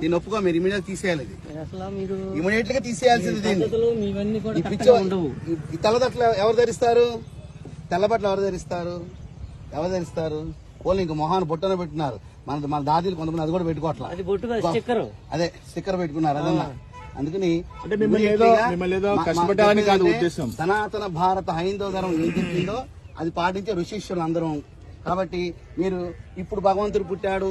దీన్ని ఒప్పుకో మీరు ఇమీడియట్ తీసేయాలి ఇది. అసలు మీరు ఇమీడియట్గా తీసేయాల్సింది దీన్ని. తెల్లబట్టలు ఎవరు ధరిస్తారు? తెల్లబట్టలు ఎవరు ధరిస్తారు? ఎవరు ధరిస్తారు? వాళ్ళు ఇంక మొహాన్ని బొట్టన పెట్టినారు. మన మన దాదీలు కొంతమంది అది కూడా పెట్టుకోవట్లా. అది స్టిక్కర్. అదే స్టిక్కర్ పెట్టుకున్నారు అదన్నా. అందుకని. సనాతన భారత హైందవ ధర్మం ఏం చెప్పిందో అది పాటించే ఋషిష్యులు అందరం కాబట్టి మీరు ఇప్పుడు భగవంతుడు పుట్టాడు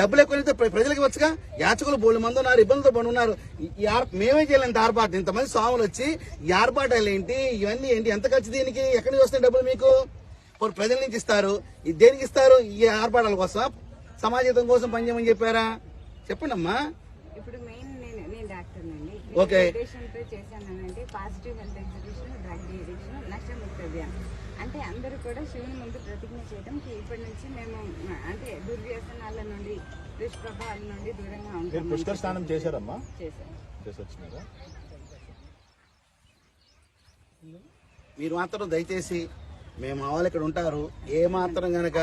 డబ్బులు ఎక్కువ ప్రజలకు వచ్చుగా యాచకులు బోళ్ళు మంది ఉన్నారు ఇబ్బందులతో పడి ఉన్నారు. మేమే చేయలేంత ఆర్పాటు ఇంతమంది స్వాములు వచ్చి ఈ ఆర్పాటాలు ఏంటి? ఇవన్నీ ఏంటి? ఎంత ఖర్చు దీనికి? ఎక్కడి నుంచి వస్తాయి డబ్బులు మీకు? పోనీ ప్రజల నుంచి ఇస్తారు. ఇది దేనికి ఇస్తారు? ఈ ఆర్పాటాల కోసం? సమాజం కోసం పనిచేయమని చెప్పారా? చెప్పండి అమ్మా ఇప్పుడు మెయిన్ నేను నేను డాక్టర్ అండి. ఓకే. ఉద్దేశంతో చేశానంటే positive health exhibition drug addiction నష్టముక్తి అభియాన్ అంటే అందరూ కూడా శివుని ముందు ప్రతిజ్ఞ చేయడం ఇప్పటి నుంచి మేము అంటే నుండి దుష్ప్రభావాల నుండి దూరంగా మీరు పుష్కర స్నానం చేశారమ్మా? చేసి వచ్చినారా మీరు మాత్రం దయచేసి మేము మా వాళ్ళు ఇక్కడ ఉంటారు. ఏ మాత్రం గనక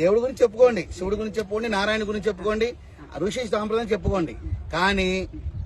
దేవుడి గురించి చెప్పుకోండి శివుడి గురించి చెప్పుకోండి నారాయణ గురించి చెప్పుకోండి ఋషి సాంప్రదాయం చెప్పుకోండి. కానీ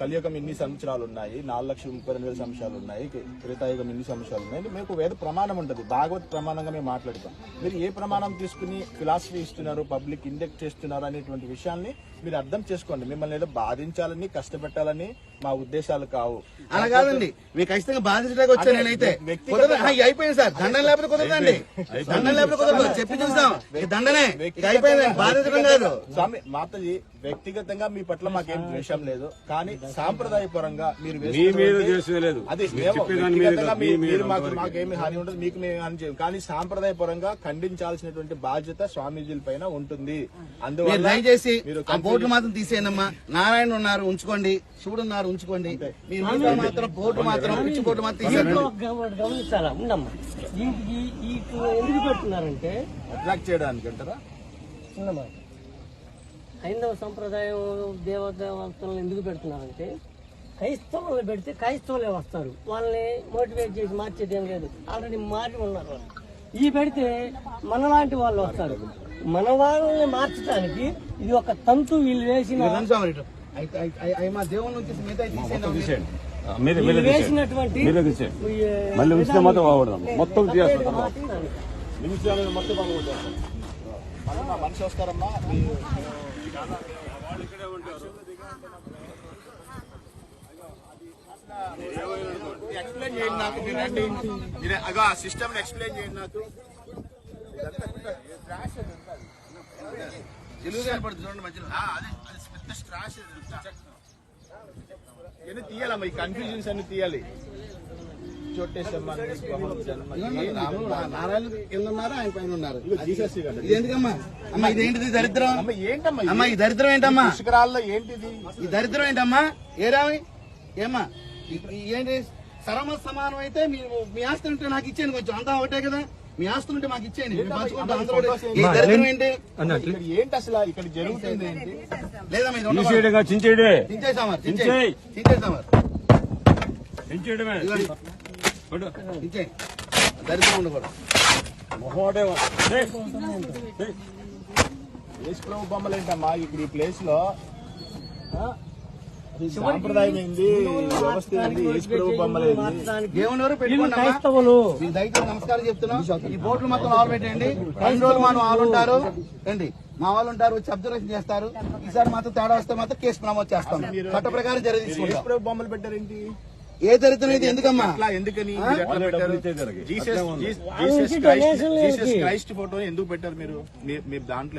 కలియుగం ఇన్ని సంవత్సరాలు ఉన్నాయి నాలుగు లక్షల ముప్పై రెండు వేల సంవత్సరాలు ఉన్నాయి త్రేతాయుగం ఇన్ని సంవత్సరాలు ఉన్నాయి మీకు వేద ప్రమాణం ఉంటుంది. భాగవత్ ప్రమాణంగా మేము మాట్లాడతాం. మీరు ఏ ప్రమాణం తీసుకుని ఫిలాసఫీ ఇస్తున్నారు పబ్లిక్ ఇండెక్ట్ చేస్తున్నారు అనేటువంటి విషయాన్ని మీరు అర్థం చేసుకోండి. మిమ్మల్ని ఏదో బాధించాలని కష్టపెట్టాలని మా ఉద్దేశాలు కావు. అలా కాదండి. మీకు ఖచ్చితంగా బాధించడానికి వచ్చాను నేనైతే. అయిపోయింది సార్. దండం లేకపోతే కుదరదండి. దండం లేకపోతే కుదరదు. చెప్పి చూసాం. దండనే. అయిపోయింది. బాధించడం కాదు. స్వామి మాతజీ వ్యక్తిగతంగా మీ పట్ల మాకేం ద్వేషం లేదు. కానీ సాంప్రదాయ పరంగా మీరు. అది మాకు. మాకేమి హాని ఉండదు. మీకు మేము హాని చేయం కానీ సాంప్రదాయ పరంగా ఖండించాల్సినటువంటి బాధ్యత స్వామీజీల పైన ఉంటుంది. అందువల్ల దయచేసి మీరు బోర్డు మాత్రం తీసేయనమ్మా. నారాయణ ఉన్నారు ఉంచుకోండి. శివుడు ఉన్నారు ఉంచుకోండి. మీరు మాత్రం బోర్డు మాత్రం పిచ్చి బోర్డు మాత్రం తీసేయండి. గమనించాలా? ఉండమ్మా ఎందుకు అట్రాక్ట్ చేయడానికి అంటారా? హైందవ సంప్రదాయం దేవదేవతలను ఎందుకు పెడుతున్నారంటే క్రైస్తవులను పెడితే క్రైస్తవులే వస్తారు. వాళ్ళని మోటివేట్ చేసి మార్చేది ఏం లేదు. ఆల్రెడీ మారి ఉన్నారు. ఈ పెడితే మనలాంటి వాళ్ళు వస్తారు. మన వాళ్ళని మార్చడానికి ఇది ఒక తంతు వీళ్ళు వేసిన వీళ్ళు వేసినటువంటి మళ్ళీ ఉంచితే మాత్రం బాగుపడదాం మొత్తం మనిషి వస్తారమ్మా ఎక్స్ప్లెయిన్ చేయండి నాకు అగో ఆ సిస్టమ్ ఎక్స్ప్లెయిన్ చేయండి నాకు ఇవన్నీ తీయాలమ్మా ఈ కన్ఫ్యూజన్స్ అన్ని తీయాలి. చోటేశమ్మ నారాయణ కింద ఉన్నారు ఆయన పైన ఉన్నారు. ఎందుకమ్మా? అమ్మా ఇదేంటిది దరిద్రం? అమ్మ ఏంటమ్మా? అమ్మా ఈ దరిద్రం ఏంటమ్మా? పుష్కరాల్లో ఏంటిది? ఈ దరిద్రం ఏంటమ్మా? ఏరామి ఏమ్మా? ఈ- ఈ ఏంటి? సరమ సమానం అయితే మీ మీ ఆస్తి ఉంటే నాకు ఇచ్చేయండి కొంచెం. అంతా ఒకటే కదా? మీ ఆస్తులు ఉంటే మాకు ఇచ్చేయండి. ఏంటి? అసలు ఇక్కడ జరుగుతుంది ఏంటి. తీసేయడగా చించేయడే చించేయడమే. కొడు. దించేయ్ దరిద్రం ఉండకూడదు. యేసు ప్రభు బొమ్మలు ఏంటమ్మా ఇక్కడ ఈ ప్లేస్లో ఆ? ఈ సాంప్రదాయం ఏంది వ్యవస్థ. క్రైస్తవులు. దయచేసి నమస్కారం చెప్తున్నాం. ఈ బోట్లు మొత్తం ఆలు పెట్టండి. రెండు రోజులు మా వాళ్ళు ఉంటారు. రండి మా వాళ్ళు ఉంటారు వచ్చి అబ్జర్వేషన్ చేస్తారు. ఈసారి మాత్రం తేడా వస్తే మాత్రం కేసు నమోదు చేస్తాం. చట్ట ప్రకారం తీసుకుంటాం. ప్రభు బొమ్మలు పెట్టారేంటి? ఏ దరిద్రం ఇది ఎందుకమ్మా? ఎందుకని? జీసస్ క్రైస్ట్ ఫోటో ఎందుకు పెట్టారు మీరు? మీ- మీరు దాంట్లో